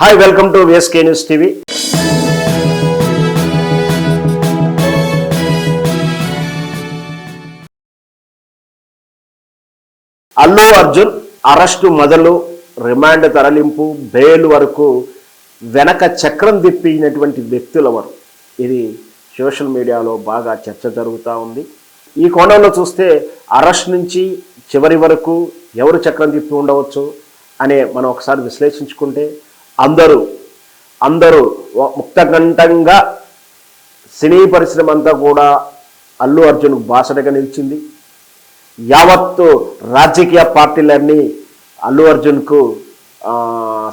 Hi welcome to VSK news TV Allu Arjun arrest మొదలు remand తరలింపు bail వరకు వెనక చక్రం తిప్పినటువంటి వ్యక్తులవరు ఇది సోషల్ మీడియాలో బాగా చర్చ జరుగుతూ ఉంది. ఈ కోణంలో చూస్తే అరెస్ట్ నుంచి చివరి వరకు ఎవరు చక్రం తిప్పి ఉండవచ్చు అనే మనం ఒకసారి విశ్లేషించుకుంటే అందరూ అందరూ ముక్తకంఠంగా సినీ పరిశ్రమ అంతా కూడా అల్లు అర్జున్ బాసటగా నిలిచింది. యావత్తు రాజకీయ పార్టీలన్నీ అల్లు అర్జున్కు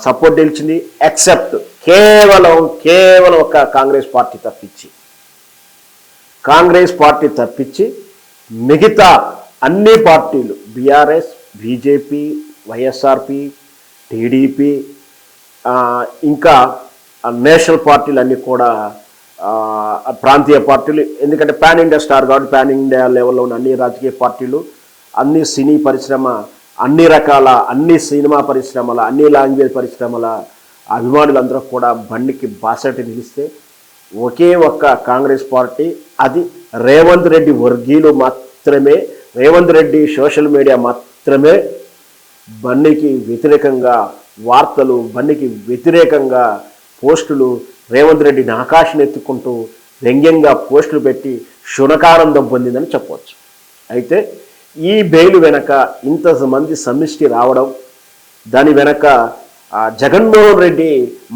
సపోర్ట్ నిలిచింది ఎక్సెప్ట్ కేవలం కేవలం ఒక కాంగ్రెస్ పార్టీ తప్పించి. కాంగ్రెస్ పార్టీ తప్పించి మిగతా అన్ని పార్టీలు బీఆర్ఎస్ బీజేపీ వైఎస్ఆర్పి టీడీపీ ఇంకా నేషనల్ పార్టీలు అన్నీ కూడా ప్రాంతీయ పార్టీలు ఎందుకంటే పాన్ ఇండియా స్టార్ కాబట్టి పాన్ ఇండియా లెవెల్లో ఉన్న అన్ని రాజకీయ పార్టీలు అన్ని సినీ పరిశ్రమ అన్ని రకాల అన్ని సినిమా పరిశ్రమల అన్ని లాంగ్వేజ్ పరిశ్రమల అభిమానులందరూ కూడా బండికి బాసటి నిలిస్తే ఒకే ఒక్క కాంగ్రెస్ పార్టీ అది రేవంత్ రెడ్డి వర్గీయులు మాత్రమే రేవంత్ రెడ్డి సోషల్ మీడియా మాత్రమే బండికి వ్యతిరేకంగా వార్తలు బండికి వ్యతిరేకంగా పోస్టులు రేవంత్ రెడ్డిని ఆకాశం ఎత్తుకుంటూ వ్యంగ్యంగా పోస్టులు పెట్టి శునకానందం పొందిందని చెప్పవచ్చు అయితే ఈ బెయిల్ వెనక ఇంతమంది సమిష్టి రావడం దాని వెనక జగన్మోహన్ రెడ్డి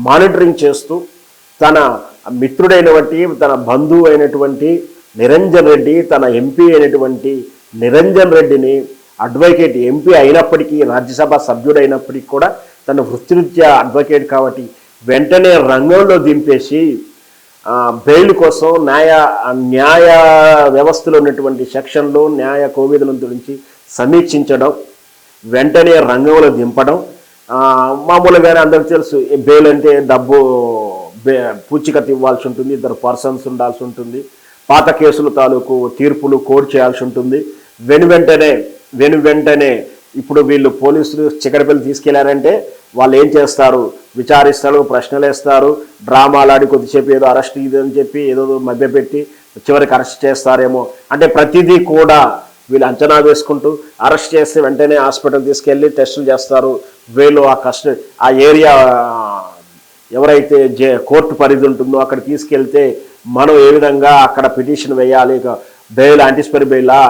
మానిటరింగ్ చేస్తూ తన మిత్రుడైనటువంటి తన బంధువు అయినటువంటి నిరంజన్ రెడ్డి తన ఎంపీ అయినటువంటి నిరంజన్ రెడ్డిని అడ్వకేట్ ఎంపీ అయినప్పటికీ రాజ్యసభ సభ్యుడైనప్పటికీ కూడా తన వృత్తిరీత్యా అడ్వకేట్ కాబట్టి వెంటనే రంగంలో దింపేసి బెయిల్ కోసం న్యాయ న్యాయ వ్యవస్థలో ఉన్నటువంటి సెక్షన్లు న్యాయ కోవిధుల గురించి సమీక్షించడం వెంటనే రంగంలో దింపడం మామూలుగానే అందరికి తెలుసు బెయిల్ అంటే డబ్బు బే పూచికత్తు ఇవ్వాల్సి ఉంటుంది ఇద్దరు పర్సన్స్ ఉండాల్సి ఉంటుంది పాత కేసుల తాలూకు తీర్పులు కోడ్ చేయాల్సి ఉంటుంది వెను వెంటనే వెను వెంటనే ఇప్పుడు వీళ్ళు పోలీసులు చికడపల్లి తీసుకెళ్ళారంటే వాళ్ళు ఏం చేస్తారు? విచారిస్తారు ప్రశ్నలు వేస్తారు డ్రామాలు ఆడి కొద్దిసేపు ఏదో అరెస్ట్ ఇది అని చెప్పి ఏదో మధ్యపెట్టి చివరికి అరెస్ట్ చేస్తారేమో. అంటే ప్రతిదీ కూడా వీళ్ళు అంచనా వేసుకుంటూ అరెస్ట్ చేస్తే వెంటనే హాస్పిటల్ తీసుకెళ్ళి టెస్టులు చేస్తారు. వీళ్ళు ఆ కష్ట ఆ ఏరియా ఎవరైతే జే కోర్టు పరిధి ఉంటుందో అక్కడ తీసుకెళ్తే మనం ఏ విధంగా అక్కడ పిటిషన్ వేయాలి? బెయిల్ యాంటిసిపరీ బెయిలా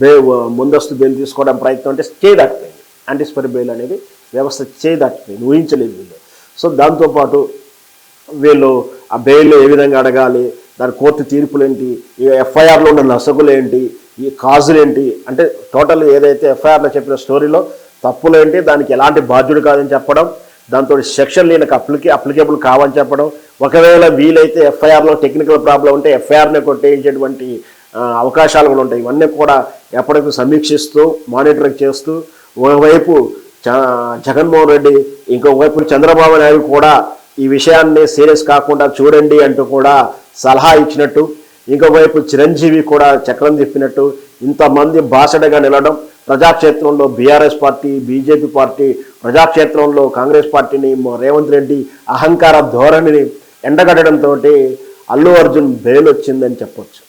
బే ముందస్తు బెయిల్ తీసుకోవడం ప్రయత్నం అంటే చేయి దాటిపోయింది బెయిల్ అనేది వ్యవస్థ చేయి దాటిపోయింది ఊహించలేదు వీళ్ళు. సో దాంతోపాటు వీళ్ళు ఆ బెయిల్ ఏ విధంగా అడగాలి దాని కోర్టు తీర్పులు ఏంటి ఈ ఎఫ్ఐఆర్లో ఉన్న నసగులు ఏంటి ఈ కాజులు ఏంటి అంటే టోటల్ ఏదైతే ఎఫ్ఐఆర్లో చెప్పిన స్టోరీలో తప్పులు ఏంటి దానికి ఎలాంటి బాధ్యుడు కాదని చెప్పడం దాంతో సెక్షన్ ఈయనకు అప్లికే అప్లికేబుల్ కావని చెప్పడం ఒకవేళ వీలైతే ఎఫ్ఐఆర్లో టెక్నికల్ ప్రాబ్లం ఉంటే ఎఫ్ఐఆర్ని కొట్టేయించేటువంటి అవకాశాలు కూడా ఉంటాయి. ఇవన్నీ కూడా ఎప్పటికీ సమీక్షిస్తూ మానిటరింగ్ చేస్తూ ఒకవైపు చ- జగన్మోహన్ రెడ్డి ఇంకొకవైపు చంద్రబాబు నాయుడు కూడా ఈ విషయాన్ని సీరియస్ కాకుండా చూడండి అంటూ కూడా సలహా ఇచ్చినట్టు ఇంకోవైపు చిరంజీవి కూడా చక్రం తిప్పినట్టు ఇంతమంది బాసడగా నిలడం ప్రజాక్షేత్రంలో బీఆర్ఎస్ పార్టీ బీజేపీ పార్టీ ప్రజాక్షేత్రంలో కాంగ్రెస్ పార్టీని రేవంత్ రెడ్డి అహంకార ధోరణిని ఎండగట్టడంతో అల్లు అర్జున్ బెయిల్ వచ్చిందని చెప్పొచ్చు.